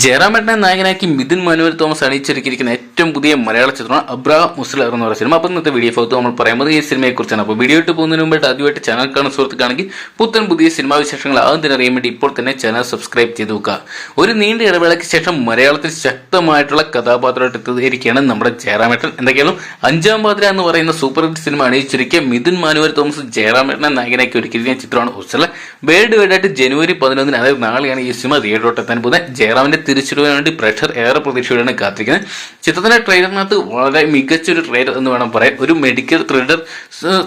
ജയറാമേട്ടനെ നായകനാക്കി മിഥുൻ മനോഹർ തോമസ് അണിയിച്ചൊരുക്കിയിരിക്കുന്ന ഏറ്റവും പുതിയ മലയാള ചിത്രമാണ് അബ്രാഹം മുസ്ലർ എന്ന് പറയുന്ന സിനിമ. അപ്പോൾ ഇന്നത്തെ വീഡിയോ ഫോത്ത് നമ്മൾ പറയുന്നത് ഈ സിനിമയെ കുറിച്ചാണ്. അപ്പോൾ വീഡിയോ ഇട്ട് പോകുന്നതിന് മുമ്പായിട്ട് ആദ്യമായിട്ട് ചാനൽ കാണുന്ന സുഹൃത്തുക്കാണെങ്കിൽ പുത്തൻ പുതിയ സിനിമാ വിശേഷങ്ങൾ ആദ്യം തന്നെ അറിയാൻ വേണ്ടി ഇപ്പോൾ തന്നെ ചാനൽ സബ്സ്ക്രൈബ് ചെയ്ത് വെക്കുക. ഒരു നീണ്ട ഇടവേളയ്ക്ക് ശേഷം മലയാളത്തിൽ ശക്തമായിട്ടുള്ള കഥാപാത്രമായിട്ട് എത്തിയിരിക്കുകയാണ് നമ്മുടെ ജയറാമേട്ടൻ. എന്തൊക്കെയാലും അഞ്ചാം പാതിര എന്ന് പറയുന്ന സൂപ്പർ ഹിറ്റ് സിനിമ അണിയിച്ചൊരുക്കിയ മിഥുൻ മാനുവൽ തോമസ് ജയറാമേട്ടനെ നായകനാക്കി ഒരുക്കിയിരിക്കുന്ന ചിത്രമാണ് ഉസ്ല വേൾഡ് വൈഡായിട്ട് ജനുവരി പതിനൊന്നിന് അതായത് നാളെയാണ് ഈ സിനിമ തിയേറ്ററോട്ട് എത്താൻ പോകുന്നത്. ജയറാമിന്റെ തിരിച്ചുവരവിന് വേണ്ടി പ്രഷർ ഏറെ പ്രതീക്ഷയോടെയാണ് കാത്തിരിക്കുന്നത്. ചിത്രത്തിന്റെ ട്രെയിലറിനകത്ത് വളരെ മികച്ച ഒരു ട്രെയിലർ എന്ന് വേണം പറയാൻ. ഒരു മെഡിക്കൽ ത്രില്ലർ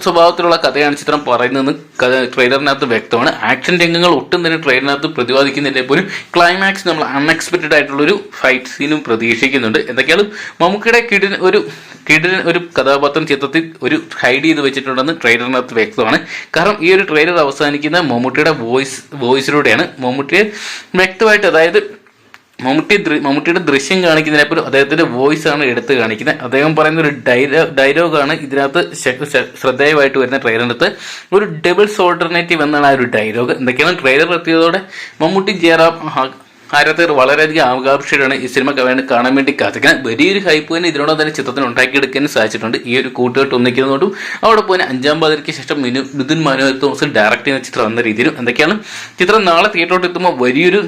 സ്വഭാവത്തിലുള്ള കഥയാണ് ചിത്രം പറയുന്നതെന്ന് ട്രെയിലറിനകത്ത് വ്യക്തമാണ്. ആക്ഷൻ രംഗങ്ങൾ ഒട്ടും തന്നെ ട്രെയിലറിനകത്ത് പ്രതിപാദിക്കുന്നില്ല പോലും ക്ലൈമാക്സ് നമ്മൾ അൺഎക്സ്പെക്റ്റഡ് ആയിട്ടുള്ള ഒരു ഫൈറ്റ് സീനും പ്രതീക്ഷിക്കുന്നുണ്ട്. എന്തൊക്കെയാണ് മമ്മൂക്കയുടെ കിടിൽ ഒരു കിടിൽ ഒരു കഥാപാത്രം ചിത്രത്തിൽ ഒരു ഹൈഡ് ചെയ്ത് വെച്ചിട്ടുണ്ടെന്ന് ട്രെയിലറിനകത്ത് വ്യക്തമാണ്. കാരണം ഈ ഒരു ട്രെയിലർ അവസാനിക്കുന്ന മമ്മൂട്ടിയുടെ വോയിസ് വോയിസിലൂടെയാണ് മമ്മൂട്ടിയെ വ്യക്തമായിട്ട് അതായത് മമ്മൂട്ടി മമ്മൂട്ടിയുടെ ദൃശ്യം കാണിക്കുന്നതിനെപ്പോൾ അദ്ദേഹത്തിന്റെ വോയിസ് ആണ് എടുത്ത് കാണിക്കുന്നത്. അദ്ദേഹം പറയുന്ന ഒരു ഡയലോഗ് ഡയലോഗാണ് ഇതിനകത്ത് ശ്രദ്ധേയമായിട്ട് വരുന്ന ട്രെയിലറിനകത്ത് ഒരു ഡബിൾ ഓൾട്ടർനേറ്റീവ് എന്നാണ് ആ ഒരു ഡയലോഗ് എന്തൊക്കെയാണ് ട്രെയിലർ എത്തിയതോടെ മമ്മൂട്ടി ജയറാം ആരാധകർ വളരെയധികം ആകാംക്ഷയോടെയാണ് ഈ സിനിമ കാണാൻ വേണ്ടി കാത്തിക്കുന്നത് വലിയൊരു ഹൈപ്പ് തന്നെ ഇതിനോടൊപ്പം തന്നെ ചിത്രത്തിന് ഉണ്ടാക്കിയെടുക്കാനും സാധിച്ചിട്ടുണ്ട്. ഈ ഒരു കൂട്ടുകെട്ട് ഒന്നിക്കുന്നതുകൊണ്ടും അവിടെ പോയി അഞ്ചാം പാതിരയ്ക്ക് ശേഷം മിനു മിഥുൻ മനോഹർ തോമസ് ഡയറക്റ്റ് ചെയ്യുന്ന ചിത്രം എന്ന രീതിയിലും എന്തൊക്കെയാണ് ചിത്രം നാളെ തിയേറ്ററോട്ട് എത്തുമ്പോൾ വലിയൊരു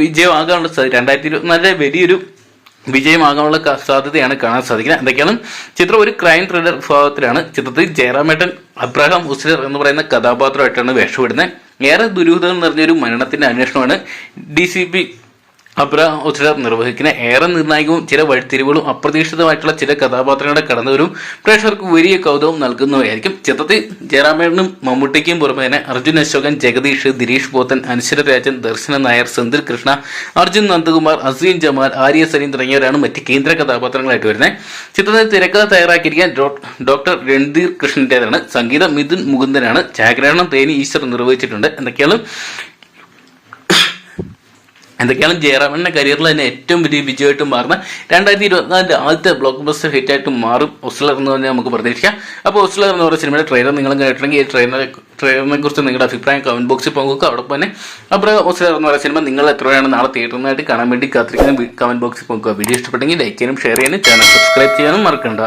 വിജയമാകാനുള്ള രണ്ടായിരത്തി ഇരുപത്തിനാലിലെ വലിയൊരു വിജയമാകാനുള്ള സാധ്യതയാണ് കാണാൻ സാധിക്കുന്നത്. എന്തൊക്കെയാണ്? ചിത്രം ഒരു ക്രൈം ത്രില്ലർ വിഭാഗത്തിലാണ് ചിത്രത്തിൽ ജയറാമേട്ടൻ അബ്രഹാം ഉസ്ലർ എന്ന് പറയുന്ന കഥാപാത്രമായിട്ടാണ് വേഷമിടുന്നത്. ഏറെ ദുരൂഹതകൾ നിറഞ്ഞൊരു മരണത്തിന്റെ അന്വേഷണമാണ് ഡി സി പി അബ്രഹാം ഹുസ്ലർ നിർവഹിക്കുന്ന ഏറെ നിർണായകവും ചില വഴിത്തിരിവുകളും അപ്രതീക്ഷിതമായിട്ടുള്ള ചില കഥാപാത്രങ്ങളുടെ കടന്നുവരും പ്രേക്ഷകർക്ക് വലിയ കൗതുകം നൽകുന്നവയായിരിക്കും. ചിത്രത്തിൽ ജയറാമേണനും മമ്മൂട്ടിക്കും പുറമെ തന്നെ അർജുൻ അശോകൻ ജഗദീഷ് ദിരീഷ് പോത്തൻ അനശ്വര രാജൻ ദർശന നായർ സെന്തിൽ കൃഷ്ണ അർജുൻ നന്ദകുമാർ അസീൻ ജമാൽ ആര്യ സലീം തുടങ്ങിയവരാണ് മറ്റ് കേന്ദ്ര കഥാപാത്രങ്ങളായിട്ട് വരുന്നത്. ചിത്രത്തിൽ തിരക്കഥ തയ്യാറാക്കിയിരിക്കാൻ ഡോക്ടർ രൺധീർ കൃഷ്ണന്റേതാണ്. സംഗീതം മിഥുൻ മുകുന്ദനാണ്. ഛായാഗ്രഹണം തേനി ഈശ്വർ നിർവഹിച്ചിട്ടുണ്ട്. എന്തൊക്കെയാണ് എന്തൊക്കെയാണ് ജയറാമന്റെ കരിയറിൽ തന്നെ ഏറ്റവും വലിയ വിജയമായിട്ട് മാറുന്ന രണ്ടായിരത്തി ഇരുപത്തിനാലിന്റെ ആദ്യത്തെ ബ്ലോക്ക് ബസ്റ്റർ ഹിറ്റായിട്ട് മാറും ഹോസ്റ്റലർ എന്ന് പറഞ്ഞാൽ നമുക്ക് പ്രതീക്ഷിക്കാം. അപ്പോൾ ഹോസ്റ്റലർ എന്ന് പറയുന്ന സിനിമയുടെ ട്രെയിലർ നിങ്ങൾ കേട്ടിട്ടുണ്ടെങ്കിൽ ഈ ട്രെയിലറെ ട്രെയിലറിനെ കുറിച്ച് നിങ്ങളുടെ അഭിപ്രായം കമന്റ് ബോക്സിൽ പങ്കുവെക്കുക. അവിടെ തന്നെ അപ്പോൾ ഹോസ്റ്റലർ എന്ന് പറയുന്ന സിനിമ നിങ്ങൾ എത്രയാണ് നാളെ തിയേറ്ററിനായിട്ട് കാണാൻ വേണ്ടി കാത്തിരിക്കുന്ന കമന്റ് ബോക്സിൽ പോകുക വീഡിയോ ഇഷ്ടപ്പെട്ടെങ്കിൽ ലൈക്ക് ചെയ്യാനും ഷെയർ ചെയ്യാനും ചാനൽ സബ്സ്ക്രൈബ് ചെയ്യാനും മറക്കണ്ട.